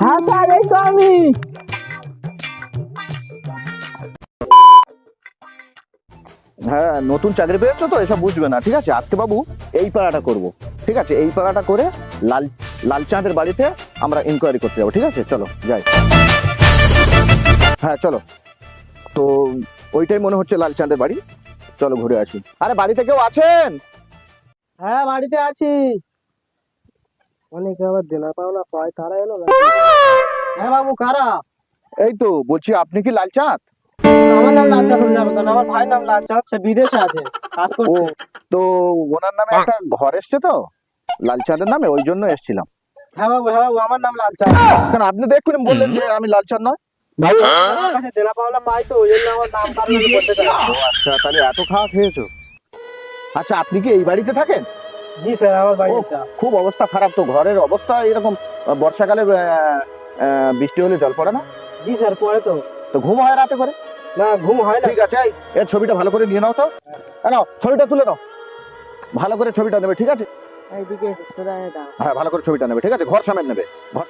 হ্যাঁ আমি হ্যাঁ নতুন চাকরি পেয়েছ তো? এসব বুঝবে না ঠিক আছে? আজকে বাবু এই পাড়াটা করব ঠিক আছে? এই পাড়াটা করে লাল লালচাঁদের বাড়িতে আমরা ইনকোয়ারি করতে যাব ঠিক আছে? চলো যাই। হ্যাঁ চলো। তো ওইটাই মনে হচ্ছে লালচাঁদের বাড়ি। চলো ঘুরে আসি। আরে বাড়িতে কেউ আছেন? হ্যাঁ বাড়িতে আছি। অনেকে আবার দেনা পাওনা পায় তারা এলো না। হ্যাঁ বাবু কারা? এই তো বলছি আপনি কি লালচাঁদ? আমার নাম লালচাঁদ হয়ে যাবে কারণ আমার ভাই নাম লালচাঁদ সে বিদেশে আছে কাজ করছে। তো ওনার নামে একটা ঘর এসছে তো? লালচাঁদের নামে ওই জন্য এসছিলাম। হ্যাঁ বাবু হ্যাঁ বাবু আমার নাম লালচাঁদ। কারণ আপনি তো এক্ষুনি বললেন যে আমি লালচাঁদ নয়? ভাই দেনা পাওনা পাই তো ওই জন্য আমার নাম ও আচ্ছা তাহলে এত খাওয়া খেয়েছো। আচ্ছা আপনি কি এই বাড়িতে থাকেন? জি স্যার আমার বাড়িটা খুব অবস্থা খারাপ তো ঘরের অবস্থা এরকম বর্ষাকালে বৃষ্টি হলে জল পড়ে না? জি স্যার পরে তো। তো ঘুম হয় রাতে করে? না ঘুম হয় না। ঠিক আছে এই, ছবিটা ভালো করে নিয়ে নাও তো। নাও ছবিটা তুলে নাও। ভালো করে ছবিটা নেবে ঠিক আছে? হ্যাঁ ভালো করে ছবিটা নেবে ঠিক আছে? ঘর সামনে নেবে ঘর।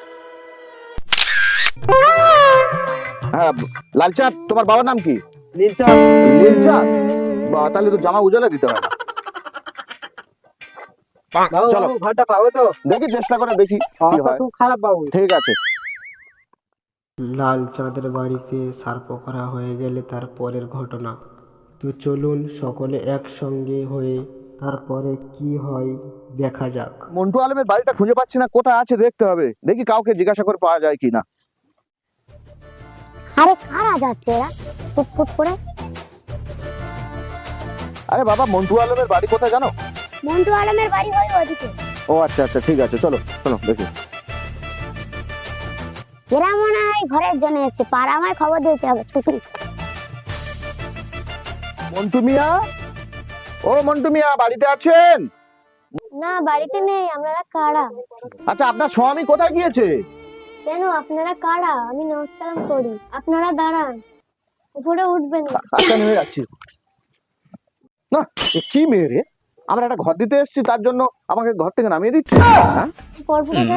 হ্যাঁ লালচাঁদ তোমার বাবার নাম কি? নীলচাঁদ। নীলচাঁদ? বা তাহলে তো জামা উজালা দিতে হয় না চলো। ঘরটা পাবো তো? দেখি চেষ্টা করে দেখি কি হয়। খারাপ বাবু। ঠিক আছে। লাল চাঁদের বাড়িতে সার্প করা হয়ে গেলে তার পরের ঘটনা। তো চলুন সকলে একসঙ্গে হয়ে তারপরে কি হয় দেখা যাক। মন্টু আলমের বাড়িটা খুঁজে পাচ্ছি না কোথায় আছে দেখতে হবে। দেখি কাউকে জিজ্ঞাসা করে পাওয়া যায় কিনা। আরে কারা যাচ্ছে এরা? ফুট ফুট করে। আরে বাবা মন্টু আলমের বাড়ি কোথায় জানো? মন্টু আলমের বাড়ি হয় ওদিকে। ও আচ্ছা আচ্ছা ঠিক আছে চলো চলো দেখি। এরা মনে হয় ঘরের জন্য এসছে। পাড়া আমায় খবর দিতে হবে মন্টু মিয়া? ও মন্টু মিয়া বাড়িতে আছেন? না বাড়িতে নেই আমরা কারা? আচ্ছা আপনার স্বামী কোথায় গিয়েছে? কেন আপনারা কারা? আমি নমস্কার করি। আপনারা দাঁড়ান উপরে উঠবেন। আচ্ছা নেমে যাচ্ছি। না কি মেয়ে রে? আমরা একটা ঘর দিতে এসেছি তার জন্য আমাকে ঘর থেকে নামিয়ে দিচ্ছে। হ্যাঁ?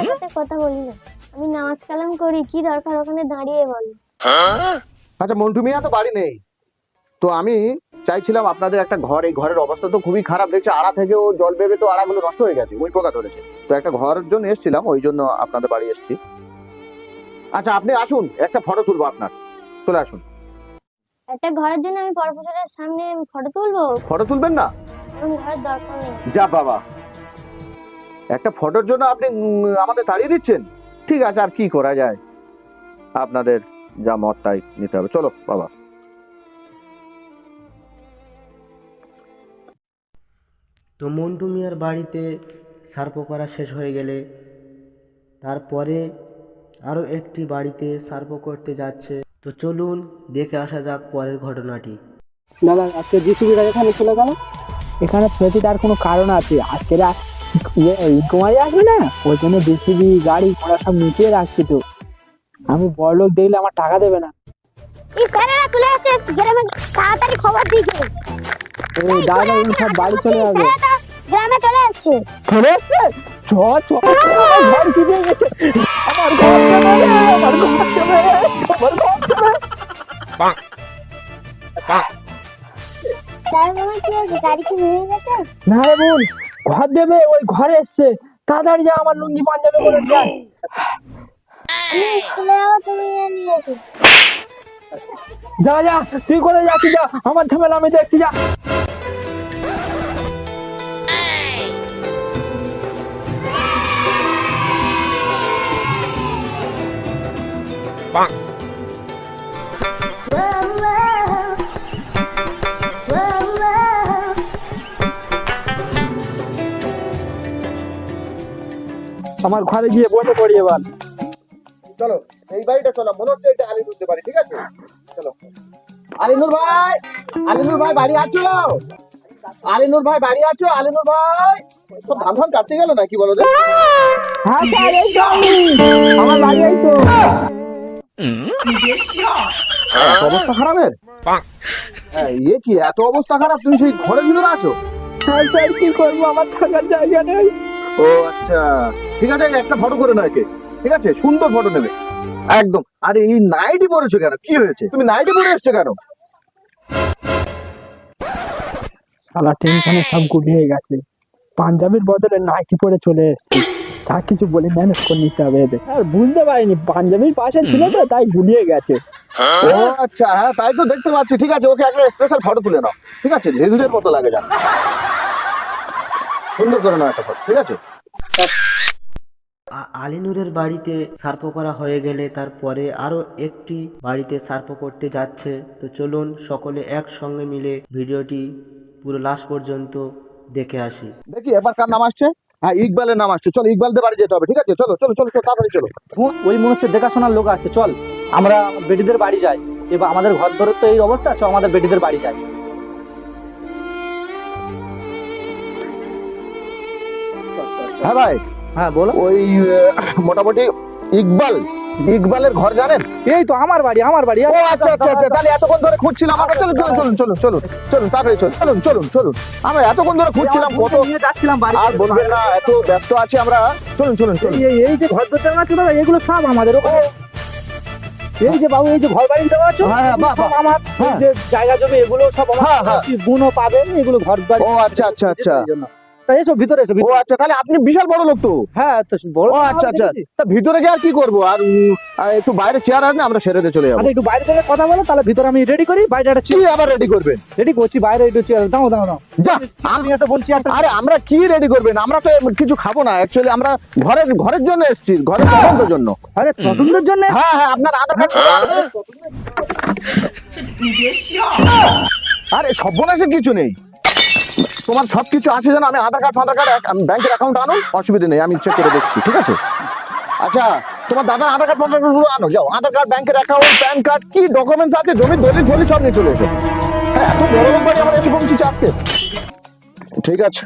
সাথে কথা বলি না। আমি নামাজ কালাম করি কি দরকার ওখানে দাঁড়িয়ে বল। আচ্ছা মন্টু মিয়া তো বাড়ি নেই। তো আমি চাইছিলাম আপনাদের একটা ঘর এই ঘরের অবস্থা তো খুবই খারাপ দেখছে আড়া থেকেও জল বেবে তো আড়াগুলো নষ্ট হয়ে গেছে ওই পোকা ধরেছে। তো একটা ঘরের জন্য এসেছিলাম ওই জন্য আপনাদের বাড়ি এসেছি। আচ্ছা আপনি আসুন একটা ফটো তুলবো আপনার। চলে আসুন। একটা ঘরের জন্য আমি পরপুরুষের সামনে ফটো তুলবো? ফটো তুলবেন না? নেই যা বাবা। একটা ফটোর জন্য আপনি আমাদের তাড়িয়ে দিচ্ছেন? ঠিক আছে আর কি করা যায়? আপনাদের যা মত তাই নিতে হবে। চলো বাবা। তো মন্টু মিয়ার বাড়িতে সার্প করা শেষ হয়ে গেলে তারপরে আরও একটি বাড়িতে সার্প করতে যাচ্ছে। তো চলুন দেখে আসা যাক পরের ঘটনাটি। দাদা আজকে জিসিবিটা এখানে চলে গেল? এখানে তার কোনো কারণ আছে। আজকে কুমারি আসবে না? ওই জন্য জিসিবি গাড়ি ঘোড়া সব নিচে রাখছি তো। আমি বড় লোক দেখলে আমার টাকা দেবে না। চলে গ্রামে তাড়াতাড়ি খবর দিকে এই দাদা সব বাড়ি চলে যাবে। গ্রামে চলে আসছে। চলে এসছে চ চ। আমার ঘর ডুবে গেছে। আমার ঘর চলে আমার ঘর চলে আমার ঘর চলে না রে বোন ঘর দেবে ওই ঘরে এসছে। তাড়াতাড়ি যা আমার লুঙ্গি পাঞ্জাবি করে এসো যা যা তুই কোথায় যাচ্ছিস যা আমার ঝামেলা আমি দেখছি যা। আমার ঘরে গিয়ে বসে পড়ি এবার। চলো এই বাড়িটা চলো মনে হচ্ছে এটা আলিনুর বাড়ি ঠিক আছে? চলো। আলিনুর ভাই আলিনুর ভাই বাড়ি আছো? আলিনুর ভাই বাড়ি আছো? আলিনুর ভাই তো ধান ধান কাটতে গেল নাকি বলো যে হ্যাঁ তো আমার বাড়ি এই তো। এত অবস্থা খারাপের হ্যাঁ, ইয়ে কি এত অবস্থা খারাপ তুমি সেই ঘরের ভিতরে আছো? হ্যাঁ স্যার কি করব? আমার থাকার জায়গা নেই। ও আচ্ছা। ঠিক আছে একটা ফটো করে নাও একে। ঠিক আছে সুন্দর ফটো নেবে। একদম। আরে এই নাইটি পরেছো কেন? কি হয়েছে? তুমি নাইটি পরে এসছো কেন? শালা টেনশনে সব গুলিয়ে গেছে। পাঞ্জাবির বদলে নাইটি পরে চলে এসেছি। যা কিছু বলে ম্যানেজ করে নিতে হবে এদের। আর বুঝতে পারিনি পাঞ্জাবির পাশে ছিল তো তাই গুলিয়ে গেছে। ও আচ্ছা হ্যাঁ তাই তো দেখতে পাচ্ছি। ঠিক আছে ওকে একটা স্পেশাল ফটো তুলে নাও। ঠিক আছে লেজুরের মতো লাগে যা সুন্দর করে নাও একটা ঠিক আছে? আলিনুরের বাড়িতে সার্প করা হয়ে গেলে তারপরে আরও একটি বাড়িতে সার্প করতে যাচ্ছে। তো চলুন সকলে একসঙ্গে মিলে ভিডিওটি পুরো লাস্ট পর্যন্ত দেখে আসি। দেখি এবার কার নাম আসছে? হ্যাঁ ইকবালের নাম আসছে। চলো ইকবালদের বাড়ি যেতে হবে ঠিক আছে? চলো চলো চলো চলো তাড়াতাড়ি চলো। ওই মনে হচ্ছে দেখাশোনার লোক আছে চল। আমরা বেটিদের বাড়ি যাই। এবার আমাদের ঘর ধরে তো এই অবস্থা চল আমাদের বেটিদের বাড়ি যাই। হ্যাঁ ভাই। হ্যাঁ বলো। ওই মোটামুটি ইকবাল। ইকবালের ঘর জানেন? এই তো আমার বাড়ি আমার বাড়ি। ও আচ্ছা আচ্ছা আচ্ছা তাহলে এতক্ষণ ধরে খুঁজছিলাম আমরা। চলুন চলুন চলুন চলুন চলুন চলুন তাড়াতাড়ি চলুন চলুন চলুন চলুন। আমরা এতক্ষণ ধরে খুঁজছিলাম কত নিয়ে যাচ্ছিলাম বাড়ি আর বলবেন না এত ব্যস্ত আছি আমরা। চলুন চলুন চলুন। এই এই যে ঘর দরজা আছে দাদা এগুলো সব আমাদের এই যে বাবু এই যে ঘর বাড়ি দেওয়া আছে হ্যাঁ, হ্যাঁ, বাহ, বাহ। আমার। হ্যাঁ। যে জায়গা জমি এগুলো সব হ্যাঁ, আমার হ্যাঁ। গুণও পাবেন এগুলো ঘর বাড়ি। ও আচ্ছা আচ্ছা আচ্ছা। এসো ভিতরে এসো ও আচ্ছা তাহলে আপনি বিশাল বড় লোক তো। হ্যাঁ তো বড় ও আচ্ছা আচ্ছা। তা ভিতরে গিয়ে আর কি করব? আর একটু বাইরে চেয়ার আছে আমরা সেরে চলে যাব। আচ্ছা একটু বাইরে থেকে কথা বলো তাহলে ভিতরে আমি রেডি করি বাইরে একটা কি আবার রেডি করবেন? রেডি করছি বাইরে একটু চেয়ার দাও দাও দাও যা আমি একটা বলছি আরে আমরা কি রেডি করবেন? আমরা তো কিছু খাব না অ্যাকচুয়ালি আমরা ঘরের ঘরের জন্য এসেছি ঘরের তদন্তের জন্য। আরে তদন্তের জন্য? হ্যাঁ হ্যাঁ আপনার আধার কার্ড আরে সর্বনাশের কিছু নেই। তোমার সব কিছু আছে যেন আমি আধার কার্ড, ফাধার কার্ড ব্যাংকের অ্যাকাউন্ট আনো অসুবিধা নেই, আমি চেক করে দেখছি, ঠিক আছে? আচ্ছা তোমার দাদার আধার কার্ড, ফাধার কার্ড আনো, যাও। আধার কার্ড ব্যাংকের অ্যাকাউন্ট প্যান কার্ড কি ডকুমেন্টস আছে? জমির দলিল ফলিল সব নিয়ে চলে এসো। হ্যাঁ এত বড় বাড়ি আমরা এসে পৌঁছেছি আজকে? ঠিক আছে।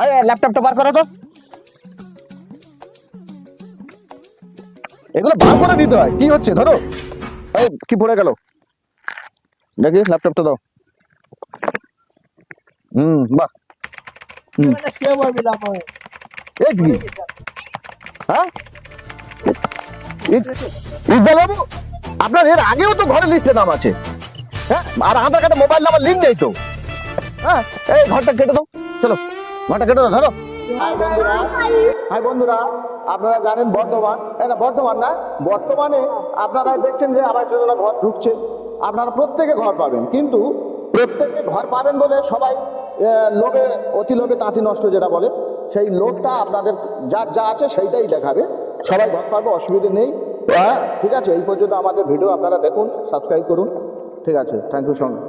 আরে ল্যাপটপটা বার করো তো। এগুলো বার করে দিতে হয়। কি হচ্ছে, ধরো? কি পড়ে গেল? দেখি ল্যাপটপটা দাও। হুম বাহ। এই হ্যাঁ? আপনার এর আগেও তো ঘরে লিস্টে নাম আছে। হ্যাঁ? আর আধার কার্ডে মোবাইল নাম্বার লিঙ্ক নেই তো। হ্যাঁ? এই ঘরটা কেটে দাও। চলো ঘরটা কেটে দাও ধরো। হাই বন্ধুরা। হাই বন্ধুরা আপনারা জানেন বর্ধমান। এই না বর্ধমান না। বর্তমানে আপনারা দেখছেন যে আবাস যোজনা ঘর ঢুকছে। আপনারা প্রত্যেকে ঘর পাবেন। কিন্তু প্রত্যেকে ঘর পাবেন বলে সবাই লোভে অতি লোভে তাঁতি নষ্ট যেটা বলে, সেই লোভটা আপনাদের যা যা আছে সেইটাই দেখাবে। সবাই ঘর পাবে, অসুবিধে নেই। হ্যাঁ ঠিক আছে, এই পর্যন্ত আমাদের ভিডিও আপনারা দেখুন, সাবস্ক্রাইব করুন। ঠিক আছে থ্যাংক ইউ সঙ্গে